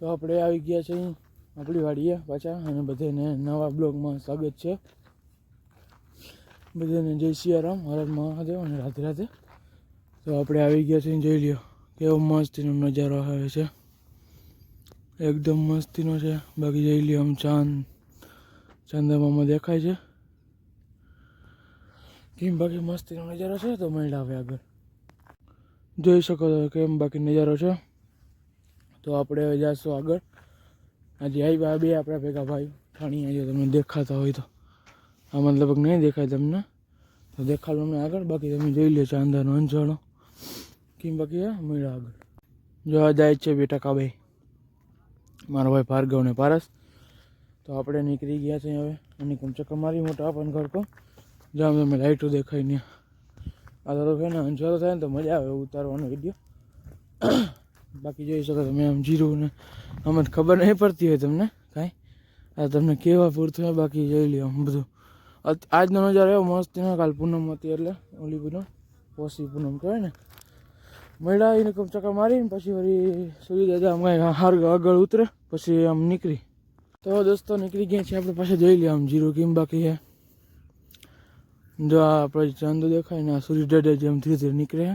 તો આપણે આવી ગયા છે આપણી વાડીએ પાછા અને બધાને નવા બ્લોગમાં સ્વાગત છે. બધાને જય સિયારામ હરદ મહાદેવ અને રાધે રાધે. તો આપણે આવી ગયા છે જોઈ લ્યો, કેવો મસ્તીનો નજારો આવે છે. એકદમ મસ્તીનો છે. બાકી જઈ લ્યો આમ ચાંદ ચાંદામામાં દેખાય છે. કેમ બાકી મસ્તીનો નજારો છે તો મહિલા આવે આગળ. જોઈ શકો છો કેમ બાકી નજારો છે. તો આપણે જાશું આગળ. આજે આવ્યા બે આપણા ભેગા ભાઈ ઠાણી, આજે તમને દેખાતા હોય તો. આ મતલબ નહીં દેખાય તમને. તો દેખાડું અમને આગળ. બાકી તમે જોઈ લો ચાંદાનો અંજાણો. કેમ બાકી મળ્યા આગળ. જોવા જાય છે બેટા કાભાઈ મારો ભાઈ ભાર્ગવ ને પારસ. તો આપણે નીકળી ગયા છે હવે. અને ચક્કર મારી મોટા આપણને ઘર તો જ્યાં તમે લાઇટો દેખાય ને આ તો છે ને અંજારો થાય ને તો મજા આવે ઉતારવાનો વીડિયો. બાકી જોઈ શકો તમે આમ જીરું ને અમને ખબર નહીં પડતી હોય તમને કાંઈ. આ તમને કેવા પૂરતું હોય બાકી જોઈ લ્યો આમ બધું. આજનો નજારો એવો મસ્ત ને, કાલ પૂનમ હતી એટલે ઓલી પૂનમ પોસી પૂનમ કહેવાય ને. મળ્યા એને કમ ચક્કર મારીને પછી વળી સૂર્ય દાદા આમ કાંઈ હાર આગળ ઉતરે, પછી આમ નીકળી. તો દોસ્તો નીકળી ગયા છે આપણે પાછા જોઈ લઈએ આમ જીરું કેમ બાકી છે. જો આપણે ચાંદો દેખાય ને, આ સૂર્ય દાદા જેમ ધીરે ધીરે નીકળે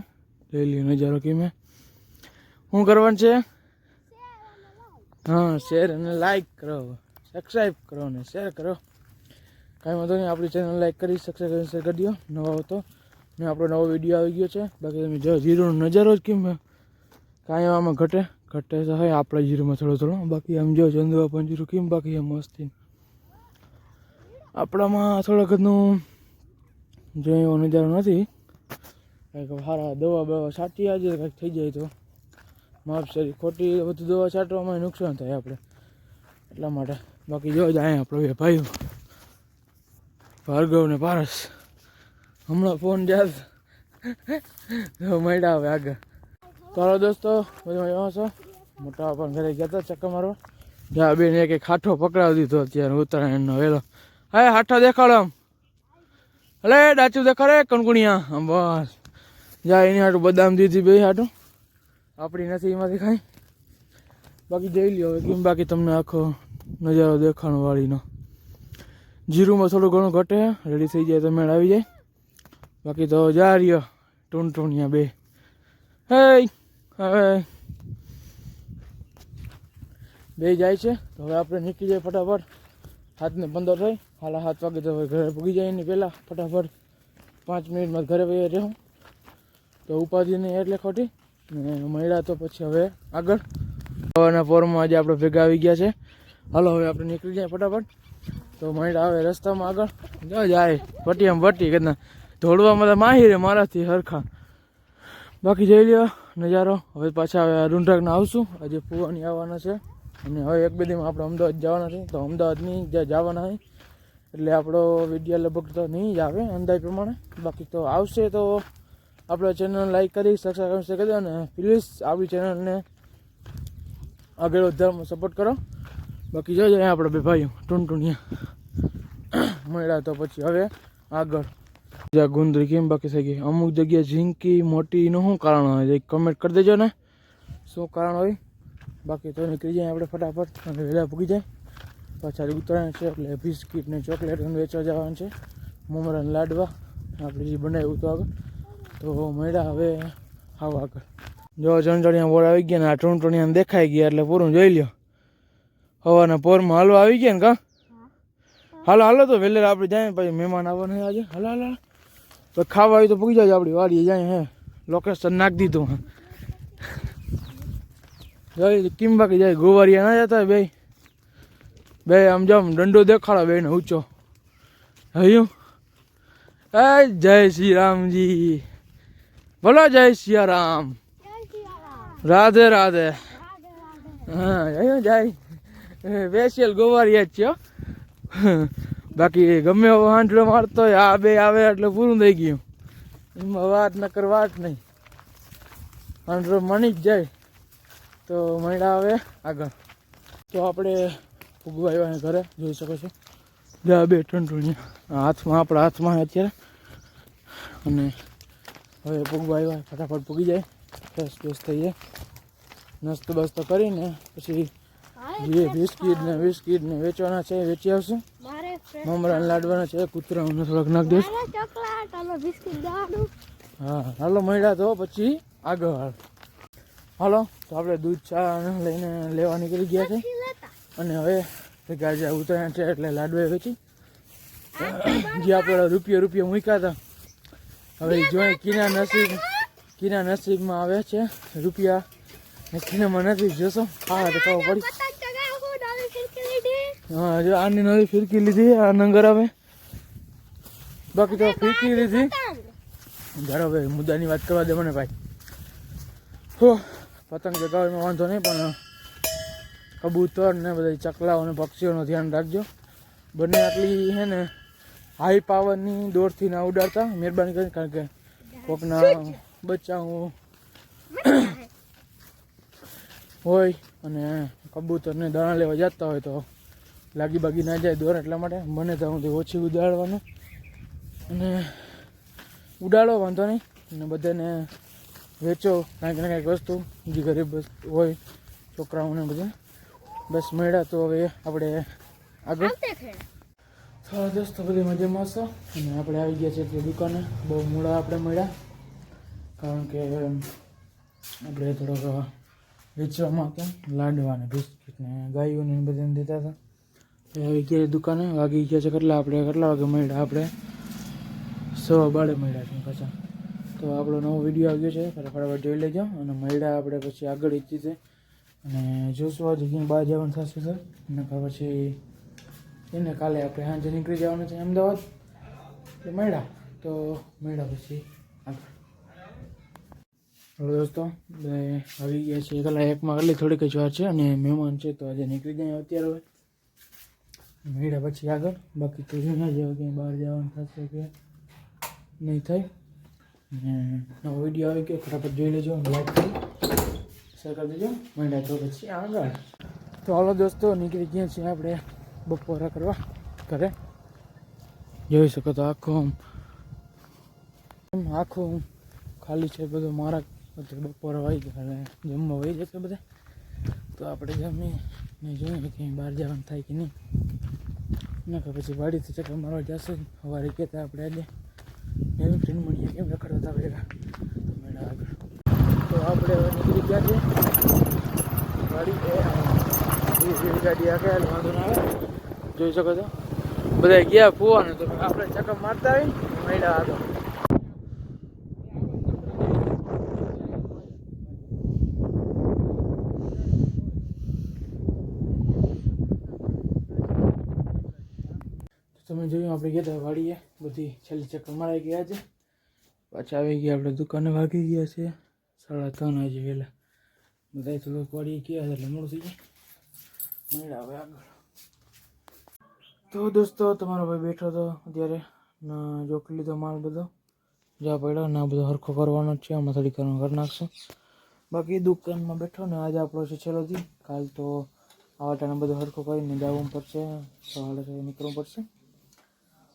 જોઈ લઈએ નજારો કેમ શું કરવાનું છે? હા શેર અને લાઈક કરો. સબસ્ક્રાઈબ કરો ને શેર કરો. કાંઈ વાંધો નહીં, આપણી ચેનલ લાઈક કરી સબસ્ક્રાઈબ શેર કરી દો. નવા હતો ને આપણો નવો વીડિયો આવી ગયો છે. બાકી તમે જો જીરોનો નજારો જ કેમ કાંઈ આમાં ઘટે? ઘટે તો હોય, આપણા જીરોમાં થોડો થોડો. બાકી આમ જો ચંદુવા પણ જીરું કેમ? બાકી એમ મસ્તી. આપણામાં થોડાક ઘરનું જો એવો નજારો નથી. કંઈક સારા દવા બવા છાંટી આજે, કંઈક થઈ જાય તો. માપસરી ખોટી બધું દવા છાંટવામાં નુકસાન થાય આપણે. એટલા માટે બાકી જો જાય આપણો બે ભાઈઓ. ભાર્ગવ ને પારસ. હમણાં ફોન જાત મળ્યા હવે આગળ. ચાલો દોસ્તો, બધા મજામાં છો? મોટા પણ ઘરે ગયા હતા ચક્કર મારવા. જ્યાં બેન એક ખાઠો પકડાવી દીધો અત્યારે ઉત્તરાયણનો વેલો. હા હાઠા દેખાડો આમ. અલે, ડાચું દેખાડે કણકુણિયા આમ બસ. જા એની હાટું બદામ દીધી બે હાટું. આપણી નથી, એમાંથી ખાઈ બાકી જઈ લ્યો હવે કેમ બાકી તમને આખો નજારો દેખાણવાળીનો જીરુંમાં થોડું ઘણું ઘટે રેડી થઈ જાય તો મેળ આવી જાય. બાકી તો જા રહ્યો, ટૂંટૂણિયા બે. હે હવે બે જાય છે, તો હવે આપણે નીકળી જાય ફટાફટ. હાથને પંદર થઈ, હાલા સાત વાગે તો ઘરે પૂગી જાય એની પહેલાં. ફટાફટ પાંચ મિનિટમાં ઘરે વહી રહ્યો તો ઉપાધિ નહીં એટલે ખોટી. મળ્યા તો પછી હવે આગળ. સવારના પોરમાં આજે આપણે ભેગા આવી ગયા છે. હાલો, હવે આપણે નીકળી જાય ફટાફટ. તો મળ્યા આવે રસ્તામાં આગળ. જો જાય પટી આમ પટી કદના ધોળવામાં તો માહિર રે મારાથી હરખા. બાકી જઈ લ્યો નજારો. હવે પાછા હવે રૂંઢાકના આવશું. આજે ફુવાની આવવાના છે. અને હવે એક બે દીમાં આપણે અમદાવાદ જવાના છે. તો અમદાવાદની જ્યાં જવાના હોય એટલે આપણો વીડિયો લગભગ તો નહીં જ આવે અંદાજ પ્રમાણે. બાકી તો આવશે તો આપણે ચેનલ લાઈક કરી સબસ્ક્રાઈબ કરી દો અને પ્લીઝ આપણી ચેનલને આગળ વધારવામાં સપોર્ટ કરો. બાકી જોજો અહીંયા આપણે બે ભાઈઓ, ટૂંટૂણિયા. મળ્યા તો પછી હવે આગળ. જ્યાં ગુંદરી કેમ બાકી થઈ ગઈ? અમુક જગ્યાએ ઝીંકી મોટી એનું શું કારણ હોય? કમેન્ટ કરી દેજો ને. શું કારણ હોય? બાકી તો નીકળી જાય આપણે ફટાફટ અને વહેલા પૂગી જાય. પાછા ઉતરાયણ છે એટલે બિસ્કીટ ને ચોકલેટ વેચવા જવાનું છે. મમરાને લાડવા. આપણે જે બનાવ્યું તો આગળ. તો મળ્યા હવે. આવો આગળ. જો ચણચણિયા બોર આવી ગયા ને આ ટૂંટણિયા દેખાઈ ગયા એટલે પૂરું જોઈ લ્યો. હવાના પોરમાં હાલવા આવી ગયા ને કા? હાલો હાલો તો વહેલે આપણે જાય પછી મહેમાન આવવાના આજે. હાલો હાલો. તો ખાવા આવી તો પૂગી જાય આપણી વાડીએ જાય હે. લોકેશન નાખી દીધું જાય કેમ બાકી જાય? ગોવારિયા ના જતા બે બે આમ જામ દંડો દેખાડો બે ને ઊંચો. હયું? એ જય શ્રી રામજી. બોલો, જય સિયારામ. રામ રાધે રાધે. હા, જાય સ્પેશિયલ ગોવારીયા જ છો બાકી ગમે એવો હાંડલો મારતો હોય, આ બે આવે એટલે પૂરું થઈ ગયું. એમાં વાત નકર વાત નહીં. હાંડલો મણી જ જાય. તો મળ્યા આવે આગળ. તો આપણે ફૂગવા આવ્યા ઘરે, જોઈ શકો છો. જ્યાં બે ટંટુણિયા હાથમાં, આપણા હાથમાં અત્યારે. અને હવે ફૂગવા આવ્યા ફટાફટ પૂગી જાય. ફ્રેશ ફ્રેશ થઈ જાય. નાસ્તો બાસ્તો કરીને પછી જે બિસ્કીટ ને બિસ્કીટ ને વેચવાના છે વેચી આવશું. મારે મમરાને લાડવાના છે કૂતરાઓને થોડાક નાખ દઈશ. હા હાલો મળ્યા તો પછી આગળ. હાલ હાલો તો આપણે દૂધ ચા લઈને લેવા નીકળી ગયા છે. અને હવે ભેગા ઉતર્યા છે એટલે લાડવા વેચી. જે આપણે રૂપિયા રૂપિયા મૂક્યા હતા હવે જોઈએ કિના નસીબ, કિના નસીબમાં આવે છે રૂપિયા. કિનામાં નથી, જોશો? હા તો ખબર પડી. હા, જો આની નવી ફિરકી લીધી, આ નંગર આવે. બાકી તો ફિરકી લીધી. ધારો ભાઈ મુદ્દાની વાત કરવા દે મને ભાઈ. હો, પતંગ ચગાવવામાં વાંધો નહીં, પણ કબૂતર ને બધા ચકલાઓ અને પક્ષીઓનું ધ્યાન રાખજો. બંને આટલી છે ને હાઈ પાવરની દોરથી ના ઉડાડતા, મહેરબાની કરીને, કારણ કે કોકના બચ્ચાઓ હોય અને કબૂતરને દાણા લેવા જતા હોય તો લાગી બાગી ના જાય દોર, એટલા માટે મને તો હું ઓછી ઉડાડવાનું. અને ઉડાડો, વાંધો નહીં. અને બધાને વેચો, કાંઈક ને કાંઈક વસ્તુ જે ગરીબ હોય, છોકરાઓને બધા બસ મળ્યા તો હવે આપણે આગળ. દોસ્તો બધી મજામાં હશો અને આપણે આવી ગયા છે તે દુકાને. બહુ મોડા આપણે મળ્યા. કારણ કે આપણે થોડોક વેચવામાં હતા. લાડવા ને બિસ્કીટ ને ગાયોને બધાને દેતા હતા. એ આવી ગયા દુકાને. વાગી ગયા છે કેટલા? આપણે કેટલા વાગે મળ્યા? આપણે સવા બાળે મળ્યા છે પાછા. તો આપણો નવો વીડિયો આવ્યો છે. ફટાફટ જોઈ લેજો. અને મળ્યા આપણે પછી આગળ ઈચ્છી છે અને જોશું આજે ક્યાંય બહાર જવાનું થશે સર અને પછી એને કાલે આપણે સાંજે નીકળી જવાનું છે અમદાવાદ. એટલે મળ્યા. તો મળ્યા પછી આગળ. હલો દોસ્તો આવી ગયા છે. કલા એકમાં કેટલી થોડીક જ વાર છે અને મહેમાન છે તો આજે નીકળી જાય અત્યારે હવે. મેળ્યા પછી આગળ. બાકી તો જોઈએ જેવું ક્યાંય બહાર જવાનું થશે કે નહીં થાય. અને નવો વીડિયો આવી ગયો ફટાફટ જોઈ લેજો લાઈક કરી. શેર કરી દેજો. મેળા તો પછી આગળ. તો હાલો દોસ્તો, નીકળી ગયા છીએ આપણે. બપોરા કરવા ઘરે. જોઈ શકો તો આખું આખું ખાલી છે બધું મારા અત્યારે બપોરા હોય ગયા અને જમવા વહી જશે બધા. તો આપણે જમી ને જોઈએ કે બહાર જવાનું થાય કે નહીં. કે પછી વાડીથી ચક્કર મારવા જશે સવારે કહેતા આપણે આજે એવી ટ્રેન મળીએ કેમ રખડતા હતા ભેગા. આગળ તો આપણે નીકળી ગયા છે ગાડી વાંધો ના આવે જોઈ શકો છો બધા ગયા ફુવાને તો આપણે ચક્કર મારતા આવી મળ્યા આગળ તમે જોયું આપણે ગયા હતા વાડીએ બધી છેલ્લી ચક્કર મરાઈ ગયા છે. પાછા આવી ગયા આપણે દુકાને વાગી ગયા છે. સાડા ત્રણ વાગે વહેલા બધા થોડુંક વાડીએ ગયા હતા એટલે મોડું થઈ જાય મળ્યા હવે આગળ. તો દોસ્તો, તમારો ભાઈ બેઠો હતો અત્યારે જોખી લીધો માલ બધો. જ્યાં પડ્યો ને આ બધો હરખો કરવાનો છે, આમાં થોડી કરવાનું કરી નાખશું. બાકી દુકાનમાં બેઠો ને આજે આપણો છે છેલ્લો દી. કાલ તો આવા ટાણે બધો હરખો કરીને જવું પડશે, સવારે સવારે નીકળવું પડશે.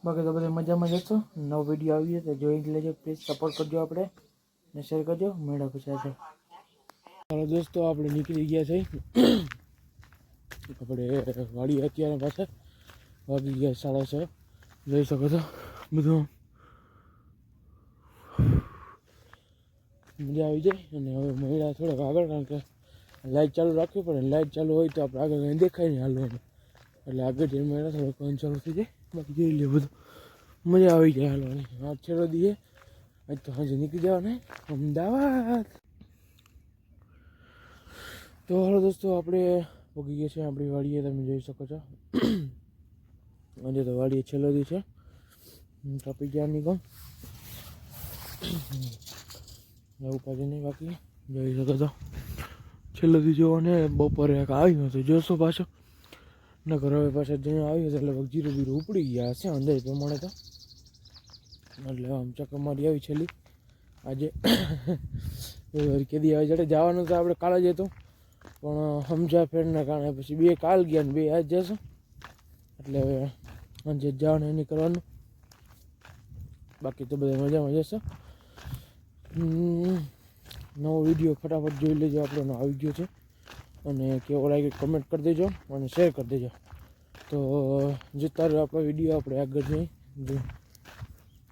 બાકી તો બધા મજામાં જશો નવો વીડિયો આવી તો જોઈ લેજો પ્લીઝ સપોર્ટ કરજો આપણે ને શેર કરજો. મેળા પછી આજે. દોસ્તો, આપણે નીકળી ગયા છે આપણે વાડી અત્યારે પાસે વાગી ગયા સાડા છ. જઈ શકો છો બધું. મજા આવી જાય અને હવે મહિલા થોડાક આગળ કારણ કે લાઇટ ચાલુ રાખવી પડે. લાઇટ ચાલુ હોય તો આપણે આગળ કંઈ દેખાય નહીં હાલવાનું. એટલે આગળ જઈને મહિલા થોડોક ચાલુ થઈ જાય. બાકી જોઈ લે બધું. મજા આવી જાય હાલવાની. આ છેડો દઈએ આજ તો સાંજે નીકળી જવાના અમદાવાદ. તો હાલો દોસ્તો, આપણે પગી ગયા છે. આપણી વાડીએ તમે જોઈ શકો છો. આજે તો વાડીએ છેલ્લો દી છે. કાપી ગયા નીકળ એવું પાછી નહીં બાકી. જોઈ શકો છો. છેલ્લો દી જોવો ને, બપોરે એક આવ્યું હતું જોશો પાછો. નકર હવે પાછા જ્યાં આવ્યું એટલે લગભગ જીરો ઉપડી ગયા હશે અંદાજ પ્રમાણે તો. એટલે આમ ચક્કર મારી આવી છેલ્લી. આજે કેદી આવે જડે જવાનું તો આપણે કાલે જ પણ સમજા ફેરના કારણે પછી બે કાલ ગયા ને બે આજ જશે. એટલે હવે જે જવાનું, એની કરવાનું. બાકી તો બધા મજામાં જશે નવો વીડિયો ફટાફટ જોઈ લેજો, આપણો આવી ગયો છે. અને કેવો લાગે કમેન્ટ કરી દેજો અને શેર કરી દેજો. તો જતા રહ્યો આપણો વીડિયો આપણે આગળ જઈ જો.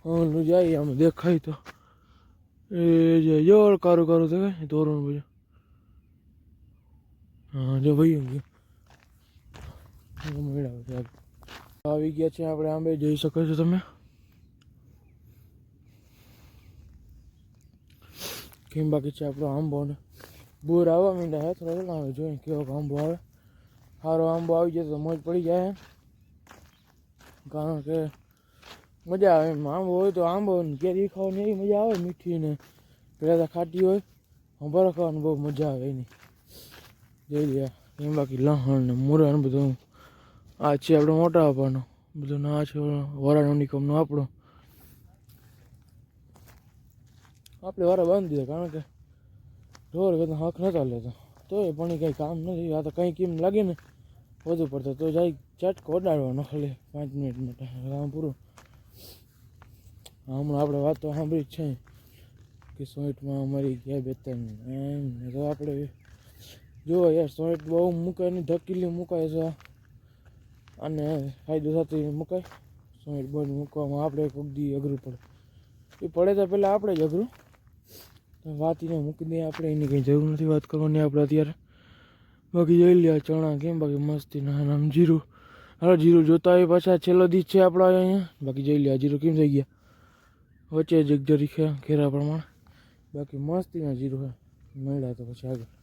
ઓલું જાય આમ દેખાય તો. એ જે, જોર કારું કારું થાય તોરણ બધું હા જો ભાઈ ગયું મેળાવે છે આગળ. આવી ગયા છે આપણે આંબે જોઈ શકો છો તમે કેમ બાકી છે આપણો આંબો ને બોર આવવા માંડ્યા હે થોડા થોડા હવે જોઈએ કેવો આંબો આવે સારો આંબો આવી જાય તો મોજ પડી જાય કારણ કે મજા આવે એમ આંબો હોય તો આંબો ને કેરી ખાવાની એવી મજા આવે મીઠી ને પેલા તો ખાટી હોય હંભારો ખાવાની બહુ મજા આવે એની જોઈ લે, એમ બાકી લહણ ને મુરણ બધું. આ છે આપણો મોટા આપવાનો બધું ના છે વરાનો નિકમનો આપણો આપણે વારા બાંધી દીધા કારણ કે ઢોર કદાચ હક નતા લેતા. તો એ પણ કંઈ કામ નથી. આ તો કંઈ કેમ લાગે ને? વધુ પડતો તો જાય ચટકો ઓડાડવાનો ખાલી પાંચ મિનિટ માટે. કામ પૂરું. હમણાં આપણે વાતો સાંભળી જ છે. કે સોઈટમાં અમારી ગયા બે ત્રણ એમ તો આપણે જો યાર સોઈટ બહુ મૂકાય નહીં, ધકેલી મુકાય છે. અને ફાયદો થતો મુકાય. સોઈટ બોર્ડ મૂકવામાં આપણે કોઈક દી અઘરું પડે. એ પડે તો પહેલાં આપણે જ અઘરું. વાતીને વાત મૂકી દઈએ આપણે, એની કંઈ જરૂર નથી વાત કરવાની આપણે અત્યારે. બાકી જોઈ લે ચણા કેમ, બાકી મસ્તી ના નામ જીરું. હા જીરું જોતા હોય પાછા. છેલ્લો દિવસ છે આપણા અહીંયા. બાકી જોઈ લે જીરું કેમ થઈ ગયા. વચ્ચે જ એક જરી ખે ઘેરા પ્રમાણે. બાકી મસ્તીના જીરું હે. મળ્યા તો પછી આગળ.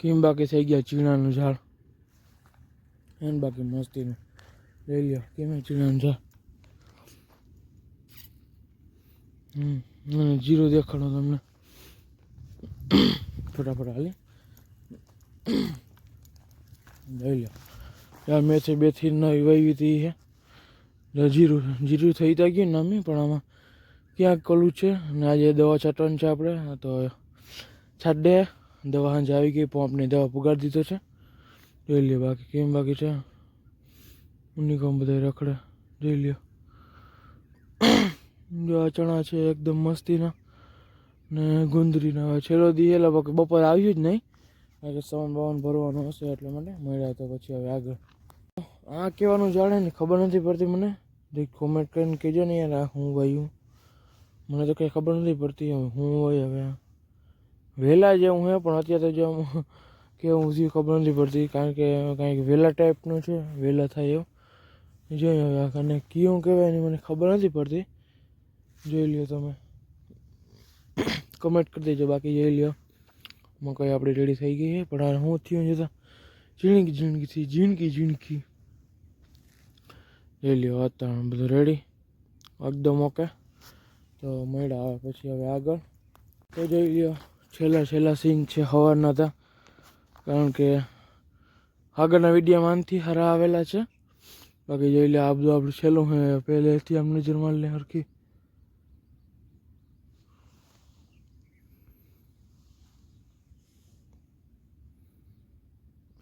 કેમ બાકી થઈ ગયા ચીણાનું ઝાડ? એને બાકી મસ્તીનું. લઈ લ્યો, કેમ ચીણાનું ઝાડ? હમ જીરો દેખાડો તમને. ફટાફટ હાલી. લઈ લ્યો. યાર, મેથી બેથી નવી વાવી હતી છે જીરું જીરું થઈ તા ગયું નમી પણ આમાં ક્યાંક કલું છે? ને આજે દવા છાંટવાની છે આપણે, તો છાંટ દવા સાંજે આવી ગઈ પંપની દવા પુગાડી દીધો છે. જોઈ લ્યો બાકી કેમ બાકી છે. યુનિકોમ બધા રખડે. જોઈ લ્યો. જો આ છે એકદમ મસ્તીના ને ગુંદરીના. છેલ્લો દી એટલે બપોર આવ્યું જ નહીં. કારણ કે સવન બવન ભરવાનું હશે એટલે મને મળ્યા તો પછી હવે આગળ. આ કહેવાનું જાણે ને ખબર નથી પડતી મને. જે કોમેન્ટ કરીને કહેજો ને યાર, આ હું વાયું મને તો કંઈ ખબર નથી પડતી હવે હું હોય હવે આ. વહેલા જેવું હે પણ અત્યારે તો જો આમ કેવું થયું ખબર નથી પડતી, કારણ કે કાંઈક વહેલા ટાઈપનું છે વહેલા થાય એવું. જોઈએ હવે આ અને કયું કહેવાય એની મને ખબર નથી પડતી. જોઈ લ્યો તમે. કમેન્ટ કરી દેજો, બાકી જોઈ લ્યો. મકાઈ આપણી રેડી થઈ ગઈ છે પણ આ હું થયું જતા. ઝીણકી ઝીણકીથી ઝીણકી ઝીણકી. જોઈ લ્યો વાતાવરણ બધું રેડી એકદમ ઓકે તો મળ્યા આવે પછી હવે આગળ. તો જોઈ લ્યો. છેલ્લા છેલ્લા સીન છે હવારના હતા કારણ કે આગળના વિડીયામાં આનથી હારા આવેલા છે. બાકી જોઈ લે આ બધું આપણું છેલ્લું હે પહેલેથી આમ નજર મારી લે હરખી.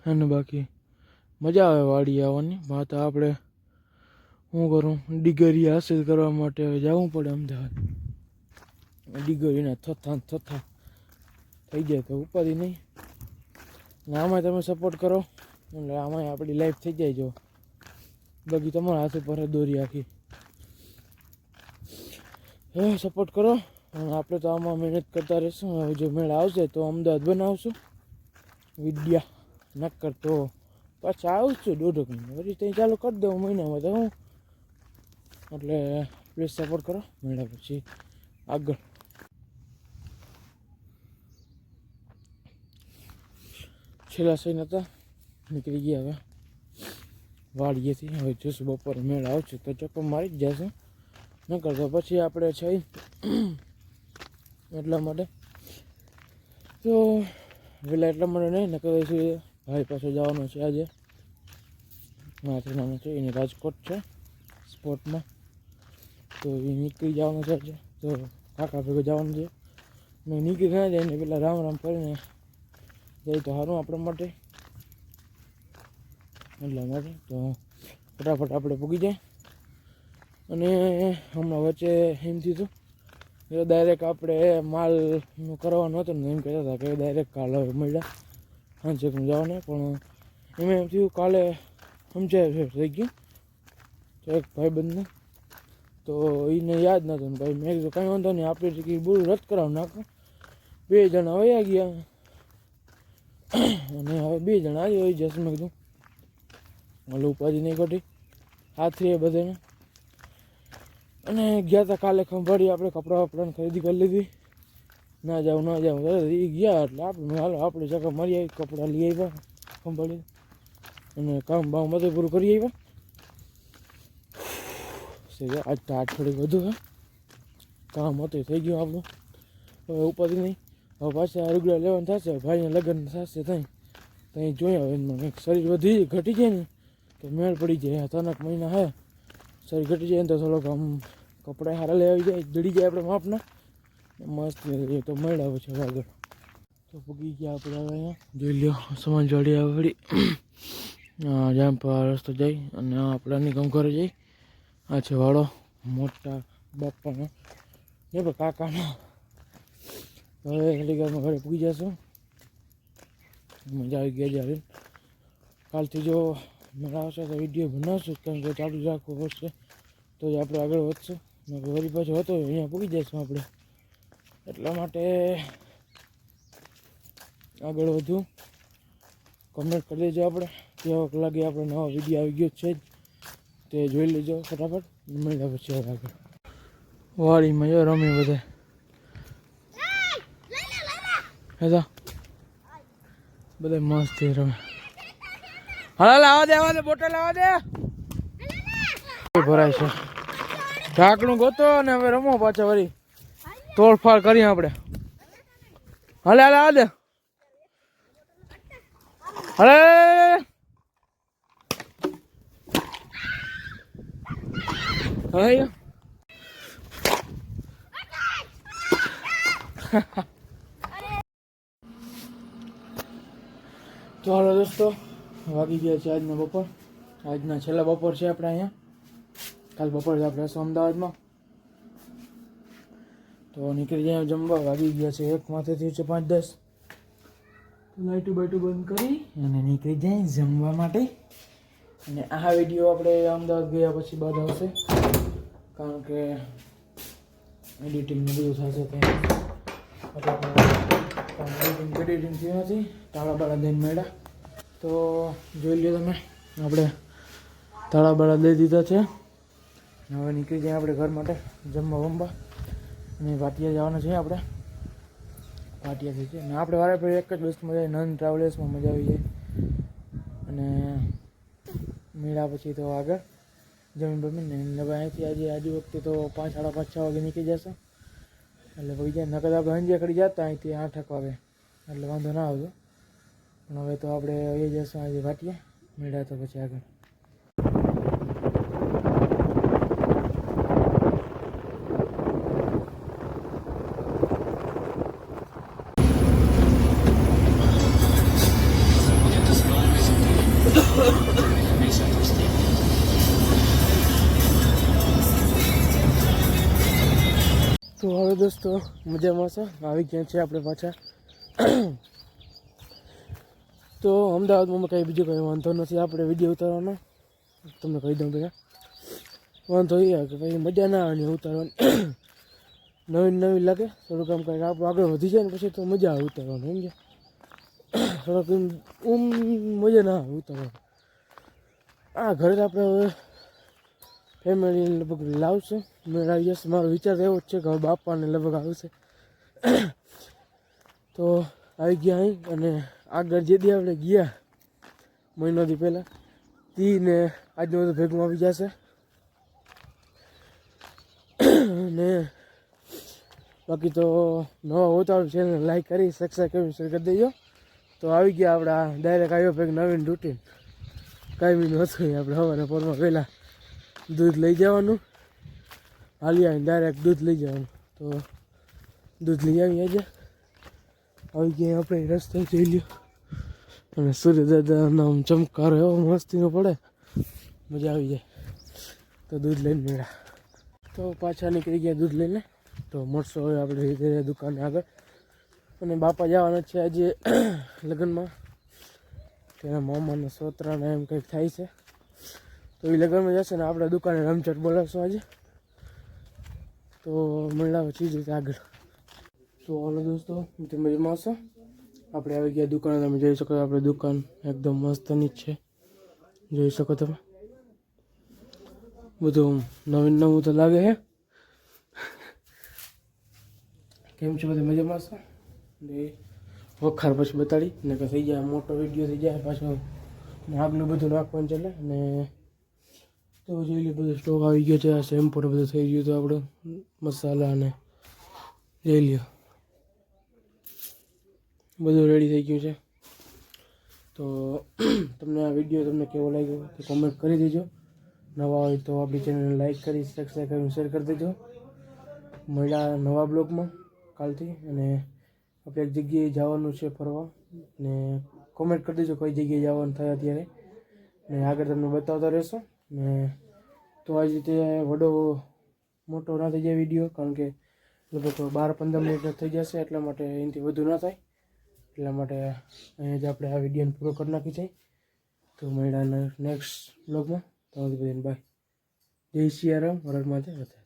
અને બાકી, મજા આવે વાડી આવવાની. વાત આપણે શું કરું, ડિગ્રી હાસિલ કરવા માટે હવે જવું પડે અમદાવાદ. ડિગરીના થથા થથા થઈ જાય તો ઉપાધિ નહીં. ને આમાં તમે સપોર્ટ કરો. એટલે આમાં આપણી લાઈફ થઈ જાય જો. બાકી તમારા હાથ ઉપર દોરી આખી. હવે સપોર્ટ કરો. અને આપણે તો આમાં મહેનત કરતા રહીશું. હવે જો મેળ આવશે તો અમદાવાદ બનાવશું. વિદ્યા નક્કર તો પાછા આવું જ છું દોઢક મહિને. પછી ત્યાં ચાલુ કરી દઉં મહિનામાં તો હું. એટલે પ્લીઝ સપોર્ટ કરો. મેળા પછી આગળ. છેલ્લા સૈન હતા, નીકળી ગયા હવે. વાડીએથી હવે જોશું બપોરે મેળ આવશે તો ચક્કર મારી જ જશે. ન કરતો પછી આપણે છે એટલા માટે. તો પેલા એટલા માટે નહીં, નકર પછી ભાઈ પાસે જવાનું છે આજે. માથે નાનું છે, એને રાજકોટ છે સ્પોર્ટમાં તો એ નીકળી જવાનું છે આજે. તો કાકા ભેગું જવાનું છે. મેં નીકળી ના જાય ને પેલા રામ રામ કરીને જાય તો સારું આપણા માટે. એટલા માટે તો ફટાફટ આપણે પૂગી જાય. અને હમણાં વચ્ચે એમ થયું હતું ડાયરેક્ટ આપણે માલનું કરવાનું હતું ને એમ કહેતા હતા કે ડાયરેક્ટ કાલે મળ્યા. હા ચેક જવાને પણ એમાં એમ થયું કાલે સમજાય છે, થઈ ગયું. તો એક ભાઈબંધને. તો એને યાદ નહોતું ભાઈ. મેં કીધું કાંઈ વાંધો નહીં, આપણે ટિકિટ બુરું રદ કરાવ નાખો. બે જણા વયા ગયા. અને હવે બે જણા જ હોય જશે મેં કીધું. ઓલું ઉપાધિ નહીં ઘટી. હાથરી એ બધાને. અને ગયા હતા કાલે ખંભાળી, આપણે કપડાં વપડાને ખરીદી કરી લીધી. ના જાવ ના જાવ. એ ગયા એટલે આપણે હાલો, આપણે ચક્કર મારી આવી કપડાં લઈ આવ્યા ખંભાળી અને કામ બામ બધું પૂરું કરી આવ્યા. આજ તો અઠવાડિયું વધુ, હે. કામ હતું, થઈ ગયું આપણું. હવે ઉપાધિ નહીં. હવે પાછા રૂગડા લેવાનું થશે ભાઈને લગ્ન થશે ત્યાં ત્યાં જોયા હવે એમાં કંઈક શરીર વધી ઘટી જાય ને, તો મેળ પડી જાય. અચાનક મહિના હે, શરીર ઘટી જાય ને તો થોડોક આમ કપડાં સારા લઈ આવી જાય દડી જાય આપણે માપના. મસ્ત એ તો મળ્યા આવે છે આગળ. તો પૂગી ગયા આપણે હવે અહીંયા. જોઈ લ્યો, સમાન જોડી આવે વળી. જામ પર રસ્તો જાય અને આપણે કામ ઘરે જાય. આ છે વાળો મોટા બાપાનો. ને પણ કાકાનો. હવે એટલી ઘરે પૂગી જશું. મજા આવી ગયા જ્યારે કાલથી જો મેળા આવશે તો વીડિયો બનાવશું, કારણ કે ચાલુ રાખવું પડશે. તો જ આપણે આગળ વધશું. વરી પાછો હતો, અહીંયા પૂગી જઈશું આપણે. એટલા માટે આગળ વધું. કમેન્ટ કરી દેજો આપણે. કેવો લાગે આપણે નવો વીડિયો આવી ગયો છે જ. તે જોઈ લેજો ફટાફટ. મળ્યા પછી આગળ. વાડીમાં જો રમી બધા. હેદા બધે મસ્ત રમે. હાલ લાવા દે, આવા દે, બોટલ લાવા દે. ભરાય છે. ઢાંકણું ગોતો અને હવે રમો પાછા વળી. તોડફાડ કરીએ આપણે. હાલે હાલે, આવા દે. હાલે હાલે. તો હાલો દોસ્તો, વાગી ગયા છે આજના બપોર. આજના છેલ્લા બપોર છે આપણે અહીંયા. કાલ બપોર છે આપણે અમદાવાદમાં. તો નીકળી જાય જમવા, વાગી ગયા છે એક માથે થયું છે પાંચ, દસ. લાઇટું બાઇટું બંધ કરી અને નીકળી જાય જમવા માટે. અને આ વીડિયો આપણે અમદાવાદ ગયા પછી બાદ આવશે. કારણ કે એડિટિંગ બધું થશે ત્યાં એડિટિંગ એડિટિંગ નથી તાળા બાળા દઈને મળ્યા. તો જોઈ લો તમે, આપણે તાળા બાળા દઈ દીધા છે. હવે નીકળી જાય આપણે ઘર માટે જમવા વમવા. અને વાટિયા જવાના છે આપણે. વાટિયાથી છે અને આપણે વારે પછી એક જ બસમાં જાય નન ટ્રાવેલર્સમાં મજા આવી જાય. અને મેળા પછી તો આગળ જમીન બમીને હવે અહીંથી આજે, આજુ વખતે તો પાંચ, સાડા પાંચ, છ વાગે નીકળી જશે. એટલે વહી જાય. નકદ આપણે અંજે કરી જતા અહીંથી આઠ એક વાગે. એટલે વાંધો ના આવતો. પણ હવે તો આપણે એ જશું આજે વાટીએ. મેળા તો પછી આગળ. મજામાં છો? આવી ગયા છે આપણે પાછા. તો અમદાવાદમાં કંઈ બીજો કંઈ વાંધો નથી, આપણે વીડિયો ઉતારવાનો. તમને કહી દઉં પહેલાં. વાંધો એ આવે કે ભાઈ મજા ના આવે ઉતારવાની. નવીન નવી લાગે થોડુંક આમ કંઈક આપણું આગળ વધી જાય ને પછી તો મજા આવે ઉતારવાનું સમજ્યા થોડોક મજા ના આવે ઉતારવાનું. આ ઘરે આપણે હવે ફેમિલી લગભગ લાવશે મેળા યસ મારો વિચાર એવો જ છે કે બાપાને લગભગ આવશે. તો આવી ગયા અહીં અને આગળ જે દી આપણે ગયા મહિનોથી પહેલાં તી ને આજનું બધું ભેગું આવી જશે. ને બાકી તો નવા હોતા ચેનલ લાઈક કરી સબસ્ક્રાઈબ કરી શેર કરી દેજો. તો આવી ગયા આપણા ડાયરેક્ટ આવ્યો ભેગ નવીન રૂટીન કાંઈ બી નહોતું આપણે સવારે પોરમાં પહેલાં. દૂધ લઈ જવાનું. હાલી આવીને ડાયરેક્ટ દૂધ લઈ જવાનું. તો દૂધ લઈ આવી આજે. આવી ગયા આપણે રસ્તે જઈ લ્યો. અને સૂર્યદાદાનો આમ ચમકારો એવો મસ્તીનો પડે. મજા આવી જાય. તો દૂધ લઈને મેળા તો પાછા નીકળી ગયા દૂધ લઈને. તો મળશો હવે આપણે ધીરે ધીરે દુકાને આગળ. અને બાપા જવાના છે આજે લગ્નમાં. તેના મામાના સોતરાને એમ કંઈક થાય છે. તો એ લગ્નમાં જશે ને આપણે દુકાને રમઝટ બોલાવશું આજે. તો મળ્યા ચીજ રીતે આગળ. તો હાલો દોસ્તો તમે મજામાં હશો આપણે આવી ગયા દુકાને, તમે જોઈ શકો આપણે દુકાન એકદમ મસ્તની જ છે. જોઈ શકો તમે. બધું નવીન નવું તો લાગે હે. કેમ છે બધું મજામાં છો? ને વખાર પછી બતાડી ને કે થઈ જાય, મોટો વીડિયો થઈ જાય, પાછો આગલું બધું નાખવાનું ચાલે અને તો જોઈ લે બધું સ્ટોક આવી ગયો છે, આ શેમ્પુ ને બધું થઈ ગયું તો આપણે મસાલા અને જોઈ લ્યો. બધું રેડી થઈ ગયું છે. તો તમને આ વીડિયો તમને કેવો લાગ્યો તે કોમેન્ટ કરી દેજો. નવા હોય તો આપણી ચેનલને લાઈક કરી સબસ્ક્રાઈબ કરી શેર કરી દેજો. મળ્યા નવા બ્લોગમાં કાલથી અને આપણે એક જગ્યાએ જવાનું છે ફરવા. અને કોમેન્ટ કરી દેજો કઈ જગ્યાએ જવાનું થાય અત્યારે. ને આગળ તમને બતાવતા રહેશો. ને તો આ જ રીતે વડો મોટો ના થઈ જાય વીડિયો કારણ કે લગભગ બાર પંદર મિનિટ થઈ જશે, એટલા માટે એનાથી વધુ ના થાય. એટલા માટે અહીંયા જ આપણે આ વિડીયોને પૂરો કરી નાખી છે તો મળ્યા નેક્સ્ટ બ્લોગમાં તમારી બધાને બાય જય સિયારામ વરદ માથે હતા